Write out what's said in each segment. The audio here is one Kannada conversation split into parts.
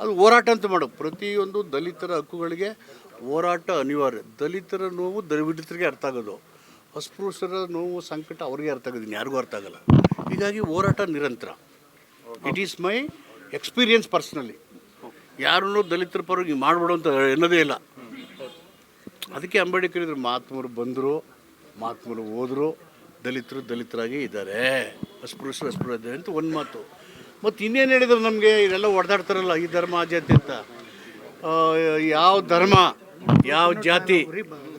ಅದು ಹೋರಾಟ ಅಂತ ಮಾಡು. ಪ್ರತಿಯೊಂದು ದಲಿತರ ಹಕ್ಕುಗಳಿಗೆ ಹೋರಾಟ ಅನಿವಾರ್ಯ. ದಲಿತರ ನೋವು ದಲಿತರಿಗೆ ಅರ್ಥ ಆಗೋದು. ಅಸ್ಪೃಶ್ಯರ ನೋವು ಸಂಕಟ ಅವ್ರಿಗೆ ಅರ್ಥ ಆಗೋದು ಯಾರಿಗೂ ಅರ್ಥ ಆಗಲ್ಲ. ಹೀಗಾಗಿ ಹೋರಾಟ ನಿರಂತರ. It is my experience personally ಯಾರನ್ನೂ ದಲಿತರ ಪರವಾಗಿ ಮಾಡಬೇಡ ಅಂತ ಎನ್ನೋದೇ ಇಲ್ಲ. ಅದಕ್ಕೆ ಅಂಬೇಡ್ಕರ್ ಇದ್ರು ಮಾತ್ಮರು ಬಂದರು ಮಾತ್ಮರು ಹೋದರು ದಲಿತರು ದಲಿತರಾಗಿ ಇದ್ದಾರೆ. ಅಸ್ಪೃಶ್ಯರು ಅಸ್ಪೃಶ್ಯ ಅಂತ ಒಂದು ಮಾತು. ಮತ್ತು ಇನ್ನೇನು ಹೇಳಿದ್ರು ನಮಗೆ ಇದೆಲ್ಲ ಹೊಡೆದಾಡ್ತಾರಲ್ಲ ಈ ಧರ್ಮ ಆ ಜಾತಿ ಅಂತ. ಯಾವ ಧರ್ಮ ಯಾವ ಜಾತಿ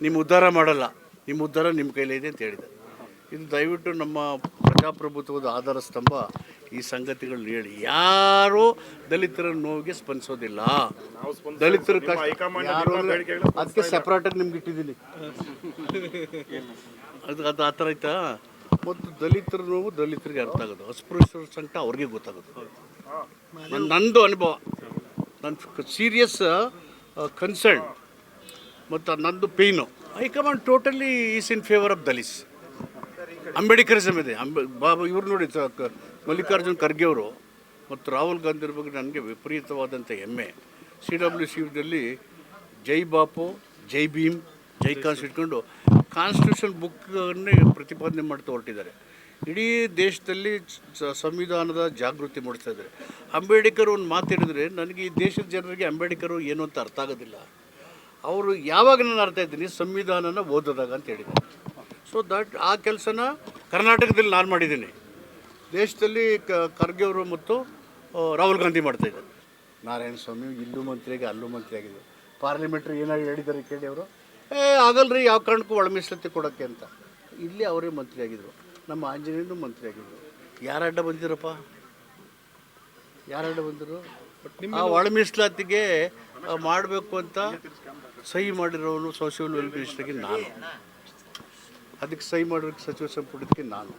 ನಿಮ್ಮ ಉದ್ಧಾರ ಮಾಡಲ್ಲ ನಿಮ್ಮ ಉದ್ಧಾರ ನಿಮ್ಮ ಕೈಲಿದೆ ಅಂತ ಹೇಳಿದೆ ಇದು ದಯವಿಟ್ಟು ನಮ್ಮ ಪ್ರಜಾಪ್ರಭುತ್ವದ ಆಧಾರ ಸ್ತಂಭ ಈ ಸಂಗತಿಗಳನ್ನ ಹೇಳಿ. ಯಾರು ದಲಿತರ ನೋವಿಗೆ ಸ್ಪಂದಿಸೋದಿಲ್ಲ. ದಲಿತರ ಅದಕ್ಕೆ ಸಪ್ರೇಟಾಗಿ ನಿಮ್ಗೆ ಇಟ್ಟಿದ್ದೀನಿ. ಅದು ಅದು ಆ ಥರ ಆಯ್ತಾ? ಮತ್ತು ದಲಿತರು ನೋವು ದಲಿತರಿಗೆ ಅರ್ಥ ಆಗೋದು. ಅಸ್ಪೃಶ್ಯರ ಸಂಕಟ ಅವ್ರಿಗೆ ಗೊತ್ತಾಗೋದು. ನನ್ನ ನಂದು ಅನುಭವ. ನನ್ನ ಸೀರಿಯಸ್ ಕನ್ಸರ್ನ್ ಮತ್ತು ನಂದು pain high command totally is in favour of Dalits Ambedkarism ಇದೆ ಅಂಬೆ ಬಾಬು ಇವ್ರು ನೋಡಿ ಮಲ್ಲಿಕಾರ್ಜುನ್ ಖರ್ಗೆ ಅವರು ಮತ್ತು ರಾಹುಲ್ ಗಾಂಧಿ ಬಗ್ಗೆ ನನಗೆ ವಿಪರೀತವಾದಂಥ ಹೆಮ್ಮೆ. ಸಿ ಡಬ್ಲ್ಯೂ ಸಿ ಜೈ ಬಾಪು, ಜೈ ಭೀಮ್, ಜೈ ಕಾನ್ಸ್ ಇಟ್ಕೊಂಡು ಕಾನ್ಸ್ಟಿಟ್ಯೂಷನ್ ಬುಕ್ಕನ್ನೇ ಪ್ರತಿಪಾದನೆ ಮಾಡ್ತಾ ಹೊರಟಿದ್ದಾರೆ. ಇಡೀ ದೇಶದಲ್ಲಿ ಸಂವಿಧಾನದ ಜಾಗೃತಿ ಮೂಡಿಸ್ತಾ ಇದ್ದಾರೆ. ಅಂಬೇಡ್ಕರ್ ಒಂದು ಮಾತು ಹೇಳಿದ್ರೆ, ನನಗೆ ಈ ದೇಶದ ಜನರಿಗೆ ಅಂಬೇಡ್ಕರ್ ಏನು ಅಂತ ಅರ್ಥ ಆಗೋದಿಲ್ಲ. ಅವರು ಯಾವಾಗ ನಾನು ಅರ್ಥ ಇದ್ದೀನಿ? ಸಂವಿಧಾನನ ಓದೋದಾಗ ಅಂತ ಹೇಳಿದ್ದಾರೆ. ಸೊ ದಟ್ ಆ ಕೆಲಸನ ಕರ್ನಾಟಕದಲ್ಲಿ ನಾನು ಮಾಡಿದ್ದೀನಿ. ದೇಶದಲ್ಲಿ ಕ, ಖರ್ಗೆ ಅವರು ಮತ್ತು ರಾಹುಲ್ ಗಾಂಧಿ ಮಾಡ್ತಾಯಿದ್ದಾರೆ ನಾರಾಯಣ ಸ್ವಾಮಿ ಇಲ್ಲೂ ಮಂತ್ರಿಯಾಗಿ ಅಲ್ಲೂ ಮಂತ್ರಿ ಪಾರ್ಲಿಮೆಂಟ್ರಿ ಏನಾಗಿ ಹೇಳಿದ್ದಾರೆ ಕೇಳಿ ಅವರು? ಏ ಆಗಲ್ರಿ ಯಾವ ಕಾರಣಕ್ಕೂ ಒಳ ಮೀಸಲಾತಿ ಕೊಡೋಕ್ಕೆ ಅಂತ. ಇಲ್ಲಿ ಅವರೇ ಮಂತ್ರಿ ಆಗಿದ್ರು ನಮ್ಮ ಆಂಜನೇಯನು ಮಂತ್ರಿ ಆಗಿದ್ರು ಯಾರ ಅಡ್ಡ ಬಂದಿರಪ್ಪ ಯಾರ ಅಡ್ಡ ಬಂದರು ಆ ಒಳ ಮೀಸಲಾತಿಗೆ ಮಾಡಬೇಕು ಅಂತ ಸಹಿ ಮಾಡಿರೋನು ಸೋಷಿಯಲ್ ವೆಲ್ಫೇರ್ ಮಿನಿಸ್ಟರ್ಗೆ ನಾನು. ಅದಕ್ಕೆ ಸಹಿ ಮಾಡಿರೋ ಸಚಿವ ಸಂಪುಟಕ್ಕೆ ನಾನು.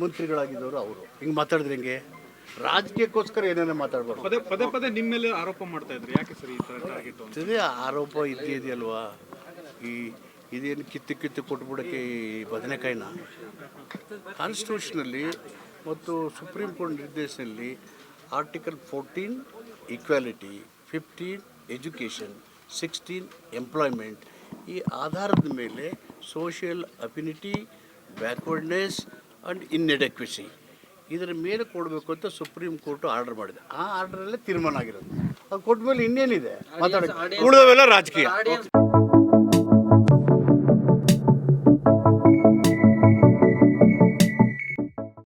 ಮಂತ್ರಿಗಳಾಗಿದ್ದವರು ಅವರು. ಹಿಂಗೆ ಮಾತಾಡಿದ್ರೆ ಹಿಂಗೆ? ರಾಜಕೀಯಕ್ಕೋಸ್ಕರ ಏನೇನೋ ಮಾತಾಡ್ಬಾರ್ದು. ಪದೇ ಪದೇ ನಿಮ್ಮ ಮೇಲೆ ಆರೋಪ ಮಾಡ್ತಾ ಇದ್ರು. ಯಾಕೆ ಸರಿ ಈ ಆಗಿತ್ತು ಆರೋಪ ಇದ್ದೇ ಇದೆಯಲ್ವಾ? ಈ ಇದೇನು ಕಿತ್ತು ಕಿತ್ತು ಕೊಟ್ಬಿಡೋಕ್ಕೆ ಈ ಬದನೆಕಾಯಿನ? ಕಾನ್ಸ್ಟಿಟ್ಯೂಷನಲ್ಲಿ ಮತ್ತು supreme court ನಿರ್ದೇಶನಲ್ಲಿ article fourteen equality fifteen education sixteen employment ಈ ಆಧಾರದ ಮೇಲೆ social affinity backwardness and inadequacy ಇದರ ಮೇಲೆ ಕೊಡಬೇಕು ಅಂತ ಸುಪ್ರೀಂ ಕೋರ್ಟ್ ಆರ್ಡರ್ ಮಾಡಿದೆ. ಆ ಆರ್ಡರಲ್ಲೇ ತೀರ್ಮಾನ ಆಗಿರೋದು. ಅದು ಕೊಟ್ಟ ಮೇಲೆ ಇನ್ನೇನಿದೆ? ಮಾತಾಡೋಕ್ಕೆ. ಉಳಿದವೆಲ್ಲ ರಾಜಕೀಯ.